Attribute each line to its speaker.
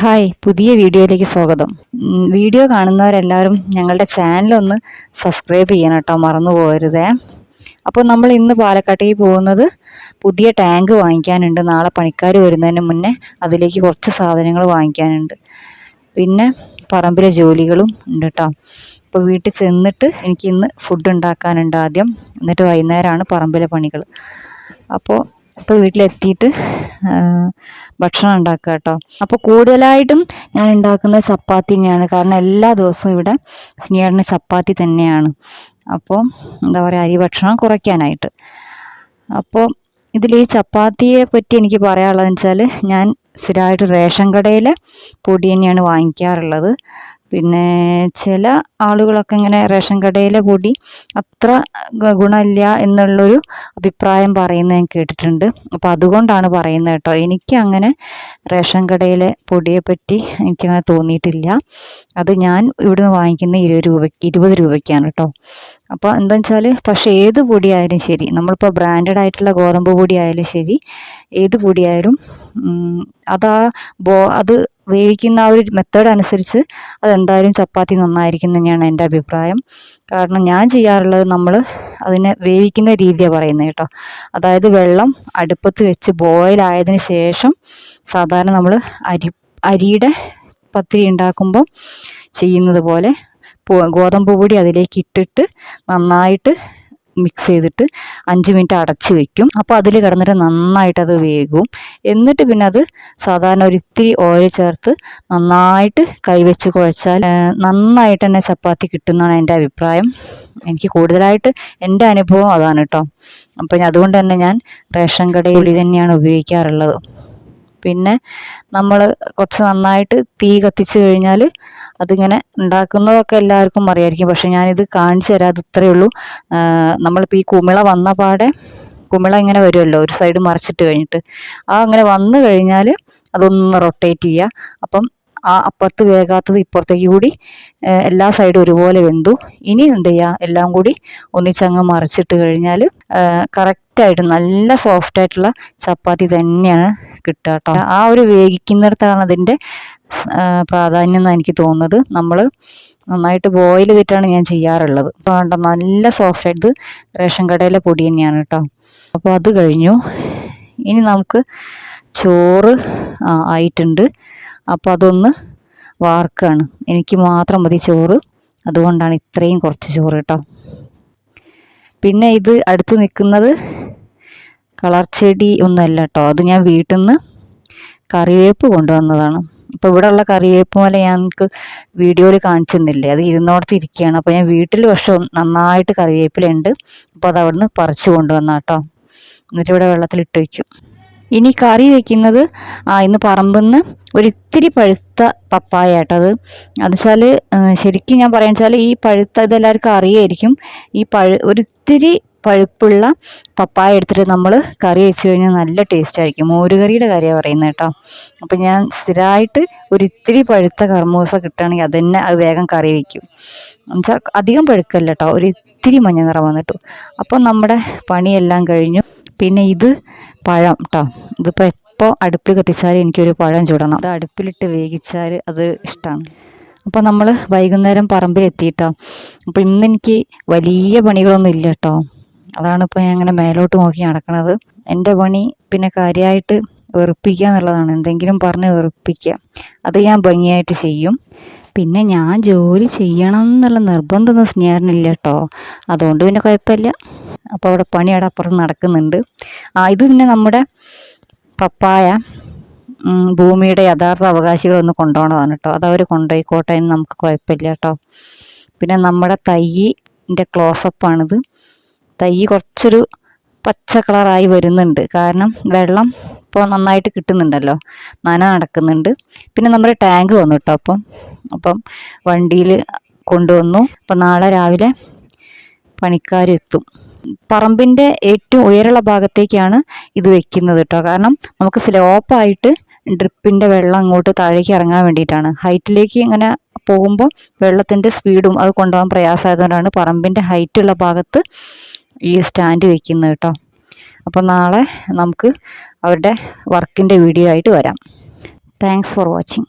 Speaker 1: Hi പുതിയ വീഡിയോയിലേക്ക് സ്വാഗതം. വീഡിയോ കാണുന്നവരെല്ലാവരും ഞങ്ങളുടെ ചാനലൊന്ന് സബ്സ്ക്രൈബ് ചെയ്യണം കേട്ടോ മറന്നു പോകരുതേ. അപ്പോൾ നമ്മൾ ഇന്ന് പാലക്കാട്ടേക്ക് പോകുന്നത് പുതിയ ടാങ്ക് വാങ്ങിക്കാനുണ്ട്. നാളെ പണിക്കാർ വരുന്നതിന് മുന്നേ അതിലേക്ക് കുറച്ച് സാധനങ്ങൾ വാങ്ങിക്കാനുണ്ട്. പിന്നെ പറമ്പിലെ ജോലികളും ഉണ്ട് കേട്ടോ. അപ്പോൾ വീട്ടിൽ ചെന്നിട്ട് എനിക്ക് ഇന്ന് ഫുഡ് ഉണ്ടാക്കാനുണ്ട് ആദ്യം. എന്നിട്ട് വൈകുന്നേരമാണ് പറമ്പിലെ പണികൾ അപ്പോൾ ഇപ്പോൾ വീട്ടിലെത്തിയിട്ട് ഭക്ഷണം ഉണ്ടാക്കുക കേട്ടോ. അപ്പോൾ കൂടുതലായിട്ടും ഞാൻ ഉണ്ടാക്കുന്നത് ചപ്പാത്തി തന്നെയാണ്. കാരണം എല്ലാ ദിവസവും ഇവിടെ സ്നേഹന് ചപ്പാത്തി തന്നെയാണ്. അപ്പോൾ എന്താ പറയുക അരി ഭക്ഷണം കുറയ്ക്കാനായിട്ട്. അപ്പോൾ ഇതിൽ ഈ ചപ്പാത്തിയെ പറ്റി എനിക്ക് പറയാനുള്ളതെന്ന് വെച്ചാൽ ഞാൻ സ്ഥിരമായിട്ട് റേഷൻ കടയിലെ പൊടി തന്നെയാണ് വാങ്ങിക്കാറുള്ളത്. പിന്നെ ചില ആളുകളൊക്കെ ഇങ്ങനെ റേഷൻ കടയിലെ പൊടി അത്ര ഗുണമില്ല എന്നുള്ളൊരു അഭിപ്രായം പറയുന്നത് ഞാൻ കേട്ടിട്ടുണ്ട്. അപ്പോൾ അതുകൊണ്ടാണ് പറയുന്നത് കേട്ടോ. എനിക്ക് അങ്ങനെ റേഷൻ കടയിലെ പൊടിയെ പറ്റി എനിക്കങ്ങനെ തോന്നിയിട്ടില്ല. അത് ഞാൻ ഇവിടുന്ന് വാങ്ങിക്കുന്ന ഇരുപത് രൂപയ്ക്ക് ഇരുപത് രൂപയ്ക്കാണ് കേട്ടോ. അപ്പോൾ എന്താ വെച്ചാൽ പക്ഷേ ഏത് പൊടിയായാലും ശരി നമ്മളിപ്പോൾ ബ്രാൻഡഡ് ആയിട്ടുള്ള ഗോതമ്പ് പൊടി ആയാലും ശരി ഏത് പൊടിയായാലും അത് അതാ ബോ അത് വേവിക്കുന്ന ആ ഒരു മെത്തേഡ് അനുസരിച്ച് അതെന്തായാലും ചപ്പാത്തി നന്നായിരിക്കും തന്നെയാണ് എന്റെ അഭിപ്രായം. കാരണം ഞാൻ ചെയ്യാറുള്ളത് നമ്മൾ അതിനെ വേവിക്കുന്ന രീതിയാണ് പറയുന്നത് കേട്ടോ. അതായത് വെള്ളം അടുപ്പത്ത് വെച്ച് ബോയിൽ ആയതിനു ശേഷം സാധാരണ നമ്മൾ അരി അരിയുടെ പത്തിരി ഉണ്ടാക്കുമ്പോൾ ചെയ്യുന്നത് പോലെ ഗോതമ്പ് പൊടി അതിലേക്ക് ഇട്ടിട്ട് നന്നായിട്ട് മിക്സ് ചെയ്തിട്ട് അഞ്ച് മിനിറ്റ് അടച്ച് വെക്കും. അപ്പോൾ അതിൽ കിടന്നിട്ട് നന്നായിട്ട് അത് വേകും. എന്നിട്ട് പിന്നെ അത് സാധാരണ ഒരു ഇത്തിരി ഓയിൽ ചേർത്ത് നന്നായിട്ട് കൈവച്ച് കുഴച്ചാൽ നന്നായിട്ട് തന്നെ ചപ്പാത്തി കിട്ടുമെന്നാണ് എന്റെ അഭിപ്രായം. എനിക്ക് കൂടുതലായിട്ട് എന്റെ അനുഭവം അതാണ് കേട്ടോ അപ്പം അതുകൊണ്ട് തന്നെ ഞാൻ റേഷൻ കടയിൽ ഇത് തന്നെയാണ് ഉപയോഗിക്കാറുള്ളത്. പിന്നെ നമ്മൾ കുറച്ച് നന്നായിട്ട് തീ കത്തിച്ച് കഴിഞ്ഞാൽ അതിങ്ങനെ ഉണ്ടാക്കുന്നതൊക്കെ എല്ലാവർക്കും അറിയായിരിക്കും. പക്ഷെ ഞാനിത് കാണിച്ചു തരാം അത് ഇത്രയേ ഉള്ളൂ. നമ്മളിപ്പോൾ ഈ കുമിള വന്ന പാടെ കുമിള ഇങ്ങനെ വരുമല്ലോ ഒരു സൈഡ് മറിച്ചിട്ട് കഴിഞ്ഞിട്ട്. ആ അങ്ങനെ വന്നു കഴിഞ്ഞാൽ അതൊന്ന് റൊട്ടേറ്റ് ചെയ്യുക അപ്പം ആ അപ്പുറത്ത് വേകാത്തത് ഇപ്പുറത്തേക്ക് കൂടി എല്ലാ സൈഡും ഒരുപോലെ വെന്തു. ഇനി എന്ത് ചെയ്യുക എല്ലാം കൂടി ഒന്നിച്ചങ്ങ് മറിച്ചിട്ട് കഴിഞ്ഞാൽ കറക്റ്റായിട്ട് നല്ല സോഫ്റ്റ് ആയിട്ടുള്ള ചപ്പാത്തി തന്നെയാണ് കിട്ടുക കേട്ടോ ആ ഒരു വേവിക്കുന്നിടത്താണ് അതിന്റെ പ്രാധാന്യം എന്നാണ് എനിക്ക് തോന്നുന്നത്. നമ്മൾ നന്നായിട്ട് ബോയിൽ ചെയ്തിട്ടാണ് ഞാൻ ചെയ്യാറുള്ളത്. കണ്ടോ നല്ല സോഫ്റ്റ് ആയിട്ട് റേഷൻ കടയിലെ പൊടി തന്നെയാണ് കേട്ടോ. അപ്പോൾ അത് കഴിഞ്ഞു. ഇനി നമുക്ക് ചോറ് ആയിട്ടുണ്ട്. അപ്പോൾ അതൊന്ന് വാർക്കാണ്. എനിക്ക് മാത്രം മതി ചോറ്. അതുകൊണ്ടാണ് ഇത്രയും കുറച്ച് ചോറ് കേട്ടോ. പിന്നെ ഇത് അടുത്ത് നിൽക്കുന്നത് കളർ ചെടി ഒന്നുമല്ല കേട്ടോ. അത് ഞാൻ വീട്ടിൽ നിന്ന് കറിവേപ്പ് കൊണ്ടുവന്നതാണ്. ഇപ്പോൾ ഇവിടെ ഉള്ള കറിവേപ്പ് ഞാൻ ഞങ്ങൾക്ക് വീഡിയോയിൽ കാണിച്ചെന്നില്ലേ അത് ഇരുന്നോടത്ത് ഇരിക്കുകയാണ്. അപ്പോൾ ഞാൻ വീട്ടിൽ പക്ഷേ നന്നായിട്ട് കറിവേപ്പിലുണ്ട് അപ്പോൾ അത് അവിടുന്ന് പറിച്ചു കൊണ്ടുവന്ന കേട്ടോ എന്നിട്ട് ഇവിടെ വെള്ളത്തിൽ ഇട്ട് വയ്ക്കും ഇനി കറി വെക്കുന്നത് ആ ഇന്ന് പറമ്പിൽ ഒരു ഇത്തിരി പഴുത്ത പപ്പായ കേട്ടോ അത് വെച്ചാൽ ശരിക്കും ഞാൻ പറയാന്ന് വെച്ചാൽ ഈ പഴുത്ത ഇതെല്ലാവർക്കും അറിയായിരിക്കും. ഈ പഴു ഒരിത്തിരി പഴുപ്പുള്ള പപ്പായ എടുത്തിട്ട് നമ്മൾ കറി വെച്ച് കഴിഞ്ഞാൽ നല്ല ടേസ്റ്റ് ആയിരിക്കും. മോരുകറിയുടെ കാര്യമാണ് പറയുന്നത് കേട്ടോ. അപ്പം ഞാൻ സ്ഥിരമായിട്ട് ഒരിത്തിരി പഴുത്ത കർമ്മൂസ കിട്ടുകയാണെങ്കിൽ അത് തന്നെ അത് വേഗം കറി വയ്ക്കും എന്നുവെച്ചാൽ അധികം പഴുക്കല്ല കേട്ടോ. ഒരു ഇത്തിരി മഞ്ഞ നിറം വന്നിട്ടു. അപ്പം നമ്മുടെ പണിയെല്ലാം കഴിഞ്ഞു. പിന്നെ ഇത് പഴം കേട്ടോ. ഇതിപ്പോൾ എപ്പോൾ അടുപ്പിൽ കത്തിച്ചാൽ എനിക്കൊരു പഴം ചുടണം. അത് അടുപ്പിലിട്ട് വേവിച്ചാൽ അത് ഇഷ്ടമാണ് അപ്പോൾ നമ്മൾ വൈകുന്നേരം പറമ്പിലെത്തിയിട്ടോ. അപ്പോൾ ഇന്ന് എനിക്ക് വലിയ പണികളൊന്നും ഇല്ല കേട്ടോ അതാണ് ഇപ്പോൾ ഞാൻ അങ്ങനെ മേലോട്ട് നോക്കി നടക്കണത്. എന്റെ പണി പിന്നെ കാര്യമായിട്ട് വെറുപ്പിക്കുക എന്നുള്ളതാണ്. എന്തെങ്കിലും പറഞ്ഞ് വെറുപ്പിക്കുക. അത് ഞാൻ ഭംഗിയായിട്ട് ചെയ്യും. പിന്നെ ഞാൻ ജോലി ചെയ്യണം എന്നുള്ള നിർബന്ധമൊന്നും സ്നേഹനില്ല കേട്ടോ അതുകൊണ്ട് പിന്നെ കുഴപ്പമില്ല. അപ്പോൾ അവിടെ പണി അവിടെ അപ്പുറത്ത് നടക്കുന്നുണ്ട്. ആ ഇത് പിന്നെ നമ്മുടെ പപ്പായ ഭൂമിയുടെ യഥാർത്ഥ അവകാശികളൊന്ന് കൊണ്ടുപോകണതാണ് കേട്ടോ. അതവർ കൊണ്ടുപോയിക്കോട്ടെ എന്ന് നമുക്ക് കുഴപ്പമില്ല കേട്ടോ. പിന്നെ നമ്മുടെ തൈയിന്റെ ക്ലോസപ്പാണിത് തൈ കുറച്ചൊരു പച്ച കളറായി വരുന്നുണ്ട്. കാരണം വെള്ളം ഇപ്പോൾ നന്നായിട്ട് കിട്ടുന്നുണ്ടല്ലോ. നന നടക്കുന്നുണ്ട്. പിന്നെ നമ്മുടെ ടാങ്ക് വന്നു കേട്ടോ അപ്പം. അപ്പം വണ്ടിയിൽ കൊണ്ടുവന്നു. അപ്പം നാളെ രാവിലെ പണിക്കാരെത്തും. പറമ്പിന്റെ ഏറ്റവും ഉയരമുള്ള ഭാഗത്തേക്കാണ് ഇത് വെക്കുന്നത് കേട്ടോ. കാരണം നമുക്ക് സ്ലോപ്പായിട്ട് ഡ്രിപ്പിന്റെ വെള്ളം അങ്ങോട്ട് താഴേക്ക് ഇറങ്ങാൻ വേണ്ടിയിട്ടാണ്. ഹൈറ്റിലേക്ക് ഇങ്ങനെ പോകുമ്പോൾ വെള്ളത്തിന്റെ സ്പീഡും അത് കൊണ്ടുപോകാൻ പ്രയാസമായതുകൊണ്ടാണ് ഹൈറ്റ് ഉള്ള ഭാഗത്ത് ഈ സ്റ്റാൻഡ് വെക്കുന്നത് കേട്ടോ. അപ്പോൾ നാളെ നമുക്ക് അവരുടെ വർക്കിന്റെ വീഡിയോ ആയിട്ട് വരാം. Thanks for watching